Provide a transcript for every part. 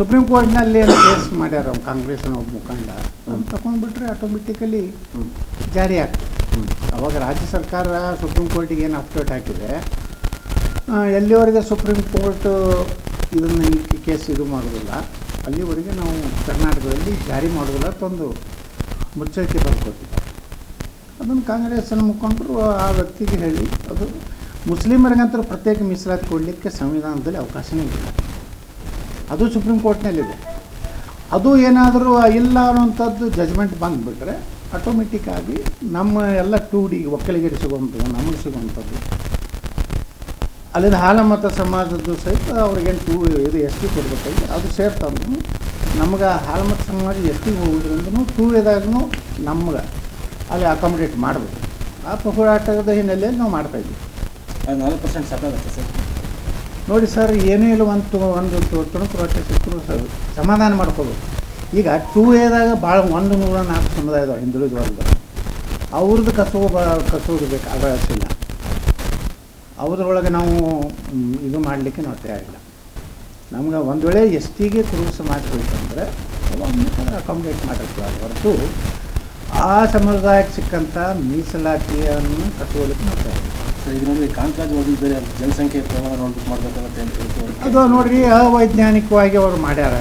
Supreme ಕೋರ್ಟ್ನಲ್ಲಿ ಏನು case ಮಾಡ್ಯಾರ ಅವ್ನು ಕಾಂಗ್ರೆಸ್ನ ಒಬ್ಬ ಮುಖಂಡ. ಅವ್ನು ತಗೊಂಡ್ಬಿಟ್ರೆ ಆಟೋಮೆಟಿಕಲಿ ಜಾರಿ ಆಗ್ತದೆ. ಅವಾಗ ರಾಜ್ಯ ಸರ್ಕಾರ ಸುಪ್ರೀಂ ಕೋರ್ಟಿಗೆ ಏನು ಅಪ್ಡೇಟ್ ಹಾಕಿದೆ? ಎಲ್ಲಿವರೆಗೆ ಸುಪ್ರೀಂ ಕೋರ್ಟ್ ಇದನ್ನು ಈ ಕೇಸ್ ಇದು ಮಾಡೋದಿಲ್ಲ? ಅಲ್ಲಿವರೆಗೆ ನಾವು ಕರ್ನಾಟಕದಲ್ಲಿ ಜಾರಿ ಮಾಡೋದಿಲ್ಲ ತಂದು ಮುಚ್ಚಳಿಕೆ ಬರ್ಕೊತಿದ್ದೆ ಅದನ್ನು ಕಾಂಗ್ರೆಸ್ನ ಮುಖಂಡರು ಆ ವ್ಯಕ್ತಿಗೆ ಹೇಳಿ ಅದು ಮುಸ್ಲಿಮರಿಗಂತರೂ ಪ್ರತ್ಯೇಕ ಮೀಸಲಾತಿ ಕೊಡಲಿಕ್ಕೆ ಸಂವಿಧಾನದಲ್ಲಿ ಅವಕಾಶನೇ ಇಲ್ಲ. ಅದು ಸುಪ್ರೀಂ ಕೋರ್ಟ್ನಲ್ಲಿದೆ ಅದು ಏನಾದರೂ ಇಲ್ಲ ಅನ್ನೋಂಥದ್ದು ಜಜ್ಮೆಂಟ್ ಬಂದುಬಿಟ್ರೆ ಆಟೋಮೆಟಿಕ್ಕಾಗಿ ನಮ್ಮ ಎಲ್ಲ ಟೂ ಡಿ ಒಕ್ಕಲಿಗರಿಗೆ ಸಿಗುವಂಥದ್ದು ನಮಗೆ ಸಿಗುವಂಥದ್ದು ಅಲ್ಲಿಂದ ಹಾಲಮತ ಸಮಾಜದ್ದು ಸಹಿತ ಅವ್ರಿಗೇನು ಟೂ ಇದು ಎಸ್ ಟಿ ಕೊಡ್ಬೇಕಾಗಿ ಅದು ಸೇರ್ತಂದ್ರೂ ನಮ್ಗೆ ಹಾಲಮತ ಸಮಾಜ ಎಸ್ ಟಿ ಹೋಗೋದ್ರಿಂದ ಟೂ ಇದಾಗೂ ನಮ್ಗೆ ಅಲ್ಲಿ ಅಕಾಮಿಡೇಟ್ ಮಾಡಬೇಕು. ಆ ಹೋರಾಟದ ಹಿನ್ನೆಲೆಯಲ್ಲಿ ನಾವು ಮಾಡ್ತಾಯಿದ್ವಿ ನಾಲ್ಕು ಪರ್ಸೆಂಟ್ ಸಾಕಾಗುತ್ತೆ ಸರ್. ನೋಡಿ ಸರ್, ಏನೂ ಇಲ್ಲ ಒಂದು ಒಂದು ತುಣುಕು ರೊಟ್ಟಿ ಸಿಕ್ಕರು ಸರ್ ಸಮಾಧಾನ ಮಾಡ್ಕೋಬೇಕು. ಈಗ ಟೂ ಎದಾಗ ಭಾಳ ಒಂದು ನೂರ ನಾಲ್ಕು ಸಮುದಾಯ ಇದಾವೆ ಹಿಂದುಳಿದ ವರ್ಗ ಅವ್ರದ್ದು ಕಸೂ ಬ ಕಸೋದು ಬೇಕು ಅವಕಾಶಿಲ್ಲ ಅವ್ರೊಳಗೆ ನಾವು ಇದು ಮಾಡಲಿಕ್ಕೆ ನಾವು ತಯಾರಿಲ್ಲ. ನಮ್ಗೆ ಒಂದು ವೇಳೆ ಎಸ್ ಟಿಗೆ ಕುರುಬ ಸಮಾಜ ಅಕಾಮಿಡೇಟ್ ಮಾಡಿರ್ತೀವಿ ಹೊರತು ಆ ಸಮುದಾಯಕ್ಕೆ ಸಿಕ್ಕಂಥ ಮೀಸಲಾತಿಯನ್ನು ಕಟ್ಟುವಳಿಕೆ ನಾವು ತಯಾರಿಲ್ಲ. ಕಾಂತರಾಜ್ ಅವರು ಜನಸಂಖ್ಯೆ ಅಂತ ಅದು ನೋಡ್ರಿ, ಅವೈಜ್ಞಾನಿಕವಾಗಿ ಅವ್ರು ಮಾಡ್ಯಾರ.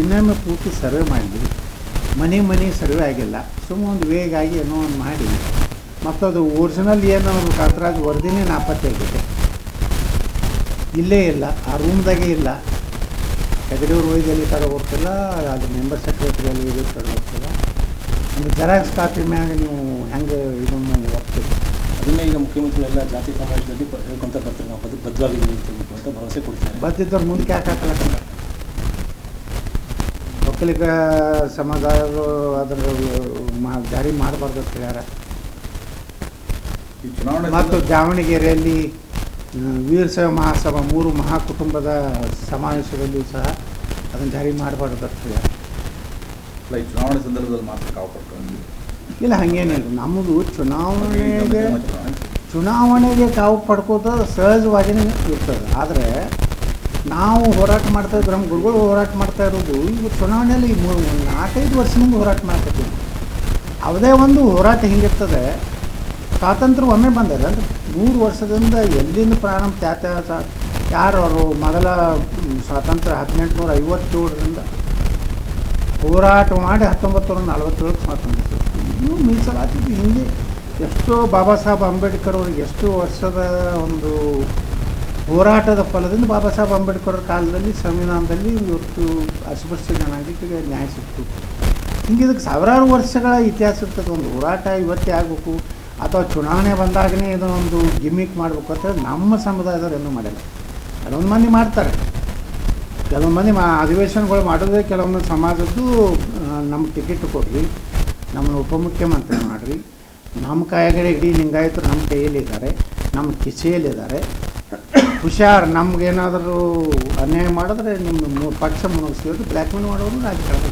ಇನ್ನೊಮ್ಮೆ ಪೂರ್ತಿ ಸರ್ವೆ ಮಾಡಿದ್ವಿ. ಮನೆ ಮನೆ ಸರ್ವೆ ಆಗಿಲ್ಲ. ಸುಮ್ಮ ಒಂದು ವೇಗ ಆಗಿ ಏನೋ ಒಂದು ಮಾಡಿ. ಮತ್ತದು ಒರಿಜಿನಲ್ ಏನೋ ಒಂದು ಕಾಂತರಾಜ್ ವರದಿನೇ ನಾಪತ್ತೆ ಆಗಿದೆ ಇಲ್ಲೇ ಇಲ್ಲ. ಆ ರೂಮ್ದಾಗೆ ಇಲ್ಲ. ಹೆಗಡೆಯವ್ರ ವೈದ್ಯಲ್ಲಿ ಹೋಗ್ತಿಲ್ಲ. ಅದು ಮೆಂಬರ್ ಸೆಕ್ರೆಟರಿಯಲ್ಲಿ ತರೋ ಹೋಗ್ತಿಲ್ಲ. ಒಂದು ಜೆರಾಕ್ಸ್ ಕಾಪಿ ಮ್ಯಾಗ ನೀವು ಹೆಂಗೆ ಇದನ್ನು ಒಪ್ತೀರಿ? ಅದನ್ನೇ ಈಗ ಮುಖ್ಯಮಂತ್ರಿ ಎಲ್ಲ ಜಾತಿ ಸಮಾಜದಲ್ಲಿ ಹೇಳ್ಕೊಂತ ಬರ್ತಾರೆ. ನಾವು ಬದ್ ಬದ್ಧವಾಗಿದ್ದೀವಿ ಅಂತ ಭರವಸೆ ಕೊಡ್ತಾರೆ. ಬದ್ದಿದ್ದವ್ರು ಮುಂದಕ್ಕೆ ಯಾಕೆ ಹಾಕಲಕ್ಕಲ್ಲ ಒಕ್ಕಲಿಗ ಸಮುದಾಯರು ಅದರ ಮಾ- ಜಾರಿ ಮಾಡಬಾರ್ದು ಅಂತ ಹೇಳ್ಯಾರ. ಈ ಚುನಾವಣೆ ಮತ್ತು ದಾವಣಗೆರೆಯಲ್ಲಿ ವೀರ ವೀರಶೈವ ಮಹಾಸಭಾ ಮೂರು ಮಹಾಕುಟುಂಬದ ಸಮಾವೇಶದಲ್ಲಿಯೂ ಸಹ ಅದನ್ನು ಜಾರಿ ಮಾಡಬಾರ್ದು ಅಂತ ಹೇಳ್ಯಾರ. ಈ ಚುನಾವಣೆ ಸಂದರ್ಭದಲ್ಲಿ ಮಾತ್ರ ಕಾವು ಪಡ್ಕೊಂಡು ಇಲ್ಲ, ಹಾಗೇನಿಲ್ಲ. ನಮ್ಮದು ಚುನಾವಣೆಗೆ ಚುನಾವಣೆಗೆ ತಾವು ಪಡ್ಕೋತ ಸಹಜವಾಗಿನೇ ಇರ್ತದೆ. ಆದರೆ, ನಾವು ಹೋರಾಟ ಮಾಡ್ತಾ ಇದ್ರೆ, ನಮ್ಮ ಗುರುಗಳು ಹೋರಾಟ ಮಾಡ್ತಾ ಇರೋದು, ಈಗ ಚುನಾವಣೆಯಲ್ಲಿ ನಾಲ್ಕೈದು ವರ್ಷದಿಂದ ಹೋರಾಟ ಮಾಡ್ತಿದ್ದೀವಿ ಯಾವುದೇ ಒಂದು ಹೋರಾಟ ಹಿಂಗಿರ್ತದೆ. ಸ್ವಾತಂತ್ರ್ಯ ಒಮ್ಮೆ ಬಂದದ ಅಂದ್ರೆ ನೂರು ವರ್ಷದಿಂದ ಎಲ್ಲಿಂದ ಪ್ರಾರಂಭ ತ್ಯಾತ ಯಾರು ಅವರು ಮೊದಲ ಸ್ವಾತಂತ್ರ್ಯ ಹದಿನೆಂಟುನೂರ ಐವತ್ತೇಳರಿಂದ ಹೋರಾಟ ಮಾಡಿ ಹತ್ತೊಂಬತ್ತು ನೂರ ನಲ್ವತ್ತೇಳಕ್ಕೆ ಸ್ವಾತಂತ್ರ್ಯ. ಇನ್ನೂ ಮೀಸಲಾತಿ ಹಿಂದೆ ಎಷ್ಟೋ ಬಾಬಾ ಸಾಹೇಬ್ ಅಂಬೇಡ್ಕರ್ ಅವ್ರಿಗೆ ಎಷ್ಟು ವರ್ಷದ ಒಂದು ಹೋರಾಟದ ಫಲದಿಂದ ಬಾಬಾ ಸಾಹೇಬ್ ಅಂಬೇಡ್ಕರ್ ಅವ್ರ ಕಾಲದಲ್ಲಿ, ಸಂವಿಧಾನದಲ್ಲಿ ಇವತ್ತು ಅಸ್ಪೃಶ್ಯ ಜನಾಂಗಕ್ಕೆ ನ್ಯಾಯ ಸಿಕ್ತು ಹಿಂಗೆ ಇದಕ್ಕೆ ಸಾವಿರಾರು ವರ್ಷಗಳ ಇತಿಹಾಸ ಇರ್ತದೆ ಒಂದು ಹೋರಾಟ ಇವತ್ತೇ ಆಗಬೇಕು, ಅಥವಾ ಚುನಾವಣೆ ಬಂದಾಗನೇ ಇದನ್ನೊಂದು ಗಿಮಿಕ್ ಮಾಡಬೇಕು ಅಂತ ನಮ್ಮ ಸಮುದಾಯದವ್ರು ಏನೂ ಮಾಡಿಲ್ಲ. ಕೆಲವೊಂದು ಮಂದಿ ಮಾಡ್ತಾರೆ. ಕೆಲವೊಂದು ಮಂದಿ ಮಾ, ಅಧಿವೇಶನಗಳು ಮಾಡೋದೇ ಕೆಲವೊಂದು ಸಮಾಜದ್ದು ನಮ್ಮ ಟಿಕೆಟ್ ಕೊಡ್ರಿ ನಮ್ಮನ್ನು ಉಪಮುಖ್ಯಮಂತ್ರಿ ಮಾಡಿರಿ. ನಮ್ಮ ಕಾಯಗಡೆ ಇಡೀ ಲಿಂಗಾಯತರು ನಮ್ಮ ಕೈಯಲ್ಲಿದ್ದಾರೆ, ನಮ್ಮ ಕಿಸೆಯಲ್ಲಿದ್ದಾರೆ. ಹುಷಾರ್, ನಮಗೇನಾದರೂ ಅನ್ಯಾಯ ಮಾಡಿದ್ರೆ ನಿಮ್ಮ ಪಕ್ಷ ಮುಳುಗಿಸ್ತೀವಿ ಬ್ಲ್ಯಾಕ್ಮೇಲ್ ಮಾಡೋರು ರಾಜಕಾರಣ